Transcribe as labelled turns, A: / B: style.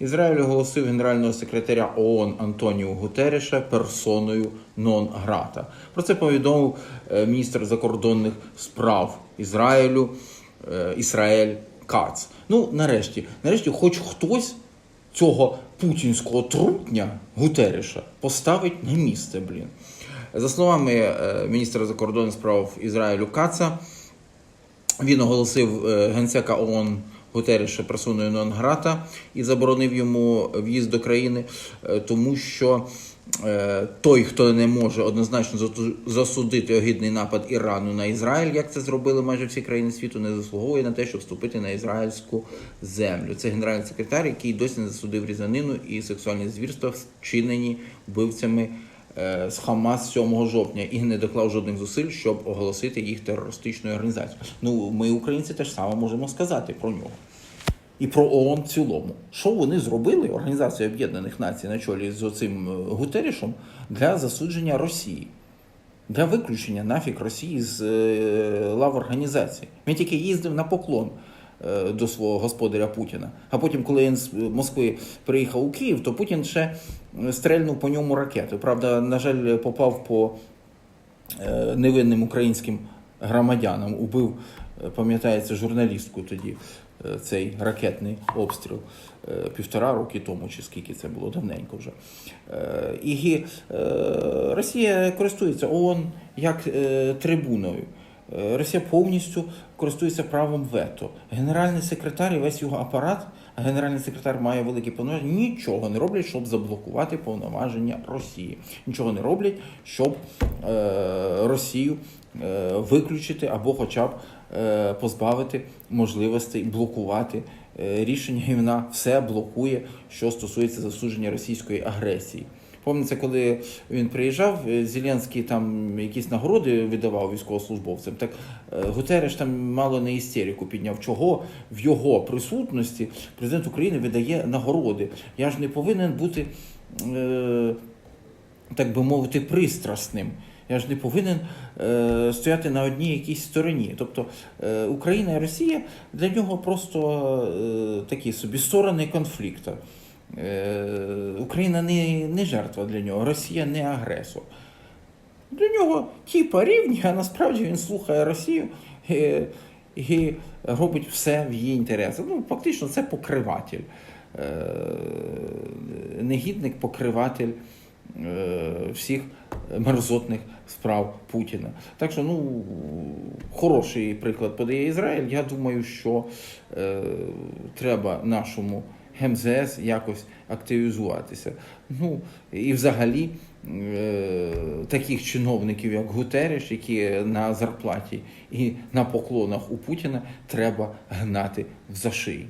A: Ізраїль оголосив генерального секретаря ООН Антоніо Гутереша персоною нон грата. Про це повідомив е, міністр закордонних справ Ізраїлю е, Ісраїль Кац. Ну, нарешті, нарешті, хоч хтось цього путінського трутня Гутереша поставить на місце, блін. За словами е, міністра закордонних справ Ізраїлю Каца, він оголосив генсека ООН Гутереша персоною нон-грата і заборонив йому в'їзд до країни, е, тому що е, той, хто не може однозначно засудити огідний напад Ірану на Ізраїль, як це зробили майже всі країни світу, не заслуговує на те, щоб вступити на ізраїльську землю. Це генеральний секретар, який досі не засудив різанину і сексуальні звірства, вчинені вбивцями з Хамас 7 жовтня і не доклав жодних зусиль, щоб оголосити їх терористичною організацією. Ну, ми, українці, теж саме можемо сказати про нього. І про ООН в цілому. Що вони зробили, Організація Об'єднаних Націй на чолі з оцим е, Гутерішем, для засудження Росії, для виключення нафіг Росії з е, лав організації. Він тільки їздив на поклон е, до свого господаря Путіна. А потім, коли він з Москви приїхав у Київ, то Путін ще е, стрельнув по ньому ракету. Правда, на жаль, попав по е, невинним українським громадянам. Убив, е, пам'ятається, журналістку тоді е, цей ракетний обстріл е, півтора роки тому, чи скільки це було давненько вже. Е, І е, Росія користується ООН як е, трибуною. Е, Росія повністю користується правом вето. Генеральний секретар і весь його апарат, а генеральний секретар має великі повноваження, нічого не роблять, щоб заблокувати повноваження Росії. Нічого не роблять, щоб е, Росію е, виключити або хоча б е, позбавити можливостей блокувати е, рішення, і вона все блокує, що стосується засудження російської агресії. Пам'ятається, коли він приїжджав, е, Зеленський там якісь нагороди видавав військовослужбовцям. Так е, Гутереш там мало не істерику підняв. Чого в його присутності президент України видає нагороди? Я ж не повинен бути, е, так би мовити, пристрасним. Я ж не повинен стояти на одній якійсь стороні. Тобто Україна і Росія для нього просто такі собі сторони конфлікту. Е, Україна не, не жертва для нього, Росія не агресор. Для нього типа рівні, а насправді він слухає Росію і, і робить все в її інтересах. Ну, фактично, це покриватель. Е, негідник, покриватель е, всіх мерзотних справ Путіна. Так що, ну, хороший приклад подає Ізраїль. Я думаю, що треба нашому МЗС якось активізуватися. Ну і взагалі е, таких чиновників, як Гутереш, які на зарплаті і на поклонах у Путіна, треба гнати в зашиї.